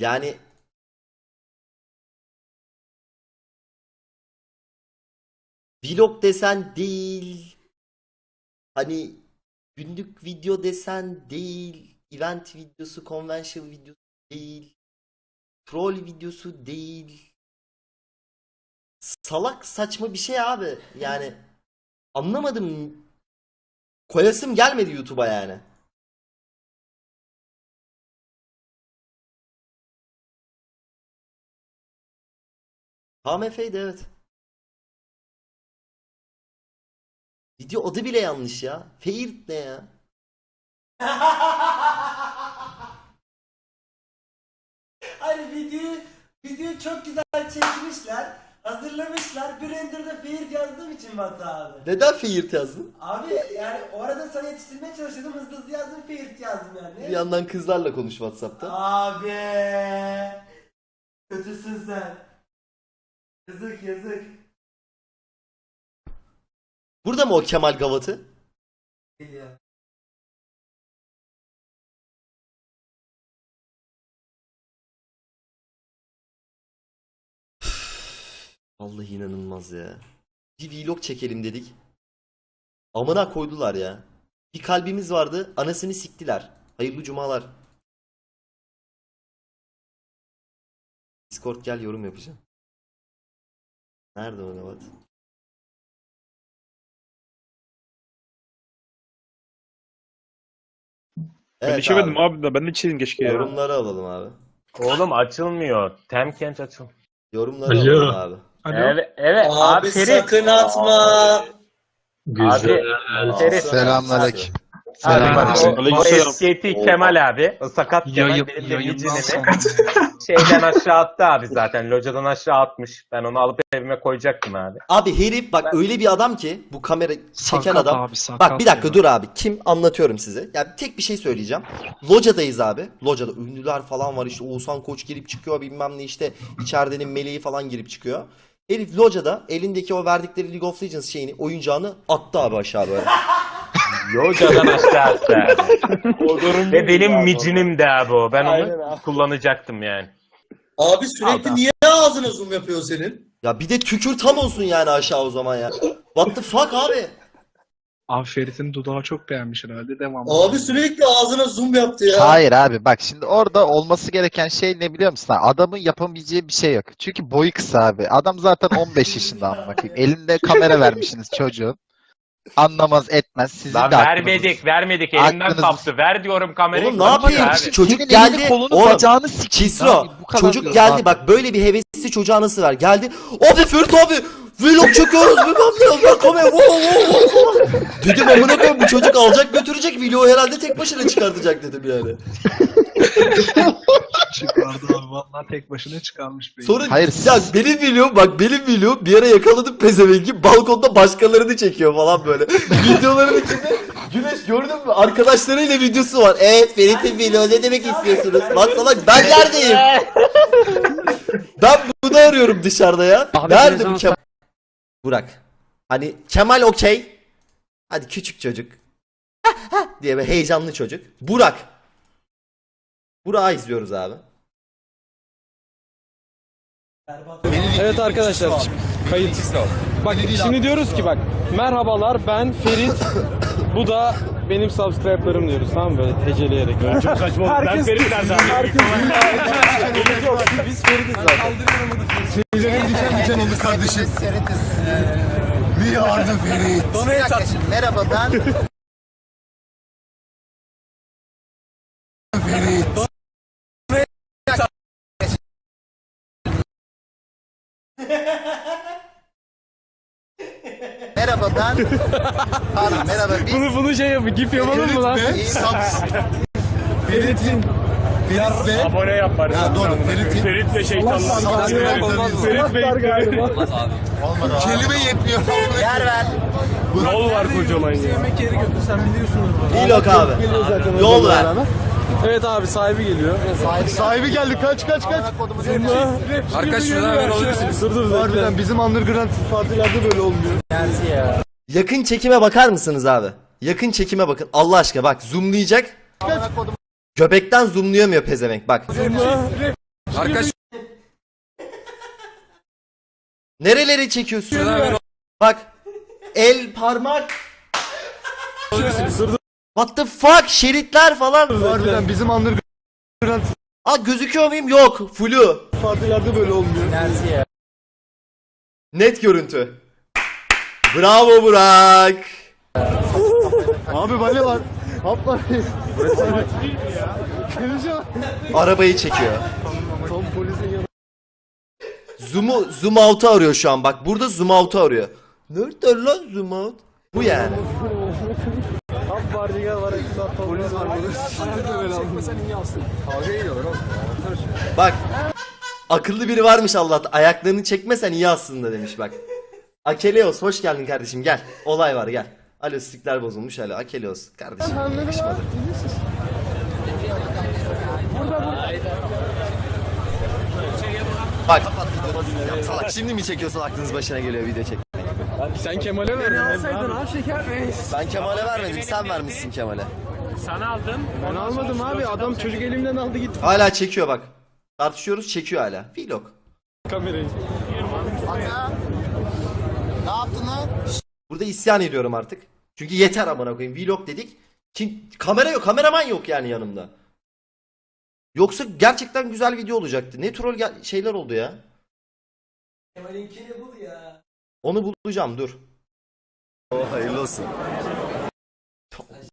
Yani vlog desen değil. Hani günlük video desen değil. Event videosu, convention videosu değil. Troll videosu değil. Salak saçma bir şey abi. Yani anlamadım. Koyasım gelmedi YouTube'a yani. HMF'ydi evet. Video adı bile yanlış ya. Fair ne ya? Hani videoyu, videoyu çok güzel çekmişler. Hazırlamışlar. Bir renderda fair yazdığım için Batı abi. Neden Fair yazdın? Abi yani o arada sana yetiştirmeye çalışıyordum. Hızlı hızlı yazdım fair yazdım Bir yani. yandan kızlarla konuş WhatsApp'ta. Abi. Kötüsün sen. Yazık yazık. Burada mı o Kemal Gavat'ı? Geliyor. Vallahi inanılmaz ya. Bir vlog çekelim dedik. Amına koydular ya. Bir kalbimiz vardı, anasını siktiler. Hayırlı cumalar. Discord gel yorum yapacağım. Nerede o Gavat? Ben Evet içemedim abi. abi de ben de içeyim keşke ya. Yorumları alalım abi. Oğlum açılmıyor. Temkent açıl. Yorumları Alo. alalım abi. Alo. Evet, evet abi, Abi Ferit. sakın atma. Güzel. Ferit. Selamünaleyküm. Abi Selam. bak o, o Aleykümselam. SCP Kemal abi. O sakat Kemal Yayın, benim de şeyden aşağı attı abi zaten. Locadan aşağı atmış. Ben onu alıp evime koyacaktım abi. Abi herif bak öyle bir adam ki bu kamera çeken Sakat adam. abi, sakat bak bir dakika ya. dur abi. Kim anlatıyorum size. Yani tek bir şey söyleyeceğim. Loca'dayız abi. Loca'da ünlüler falan var işte Oğuzhan Koç girip çıkıyor bilmem ne işte içeridenin meleği falan girip çıkıyor. Herif Loca'da elindeki o verdikleri League of Legends şeyini oyuncağını attı abi aşağı böyle. Locadan aşağı attı abi. Ve benim micinim de abi o. Ben onu kullanacaktım yani. Abi sürekli niye ağzına zoom yapıyor senin? ya bir de tükür tam olsun yani aşağı o zaman ya. What the fuck abi? Abi Ferit'in dudağı çok beğenmiş herhalde. Devam. Abi sürekli ağzına zoom yaptı ya. Hayır abi bak şimdi orada olması gereken şey ne biliyor musun? Adamın yapabileceği bir şey yok. Çünkü boyu kısa abi. Adam zaten 15 yaşında amına koyayım. Elinde kamera vermişsiniz çocuğun. Anlamaz etmez. Sizin Lan de aklınız- vermedik vermedik elimden Aklınız- kaptı. Ver diyorum kamerayı. Oğlum ne yapayım? Abi. Çocuk Senin geldi. kolunu Oğlum, bacağını Kisro. kadar Çocuk geldi abi. bak böyle bir hevesli çocuğa nasıl ver? Geldi. Abi Ferit abi vlog çekiyoruz bilmem ne. Ben kamera. Wow, wow, wow. Dedim amına koyayım bu çocuk alacak götürecek. Vlogu herhalde tek başına çıkartacak dedim yani. Çıkardı abi. Vallahi tek başına çıkarmış beni. Sonra Hayır, ya benim vlogum bak benim vlogum bir ara yakaladım pezevenki balkonda başkalarını çekiyor falan böyle. Videoların içinde Güneş gördün mü? Arkadaşlarıyla videosu var. Evet Ferit'in vlogu ne demek istiyorsunuz? Lan salak ben neredeyim? Ben bunu arıyorum dışarıda ya. Abi Nerede bu Kemal? Burak. Hani Kemal okey. Hadi küçük çocuk. diye bir heyecanlı çocuk. Burak. Burak'ı izliyoruz abi. Evet arkadaşlar kayıt. Bak şimdi diyoruz ki bak merhabalar ben Ferit bu da benim subscribe'larım diyoruz tamam mı böyle heceleyerek. çok saçma ben Ferit nereden? Herkes Herkes yok biz Ferit'iz zaten. Merhaba ben Merhaba ben Pardon merhaba biz Bunu bunu şey yapın gif yapalım mı lan? Ferit'in Abone yaparız. Ya doğru Ferit'in Ferit ve şeytanlar. Ferit Bey galiba. kelime yetmiyor. yer ver. Yol var kocaman ya. Yemek yeri götürsen biliyorsunuz bunu. Vlog abi. Yol ver. Evet abi sahibi geliyor. Sahibi geldi kaç kaç kaç. Arkadaş şuradan ver olabilirsiniz. Dur dur Harbiden bizim underground partilerde böyle olmuyor. Yakın çekime bakar mısınız abi? Yakın çekime bakın. Allah aşkına bak zoomlayacak. Göbekten zoomlayamıyor pezevenk bak. Arkadaş Nereleri çekiyorsun? Bak. El parmak. What the fuck? Şeritler falan. Harbiden bizim underground Aa gözüküyor muyum? Yok. Flu. partilerde böyle olmuyor. Net görüntü. Bravo Burak. Abi bale var. Hap var. Arabayı çekiyor. Tom polisin yanı. Zoom'u zoom out'u arıyor şu an. Bak burada zoom out'u arıyor. Nerede lan zoom out? Bu yani. Hap var, diğer var. Polis var burada. Çekmesen iyi alsın. Kavga ediyorlar oğlum. Bak. Akıllı biri varmış Allah. Ayaklarını çekmesen iyi aslında demiş bak. Akeleos hoş geldin kardeşim gel. Olay var gel. Alo stikler bozulmuş alo Akeleos. Kardeşim yakışmadı. Bak. Şimdi mi çekiyorsun aklınız başına geliyor video çek. Sen Kemal'e ver. Beni alsaydın ha şeker reis. Ben Kemal'e vermedim sen vermişsin Kemal'e. Ben almadım abi. Adam çocuk elimden aldı gitti. Hala çekiyor bak. Tartışıyoruz çekiyor hala. Vlog. Kamerayı. Burada isyan ediyorum artık. Çünkü yeter amına koyayım. Vlog dedik. Kim kamera yok, kameraman yok yani yanımda. Yoksa gerçekten güzel video olacaktı. Ne troll şeyler oldu ya. Kemal'inkini bul ya. Onu bulacağım dur. Oh hayırlı olsun.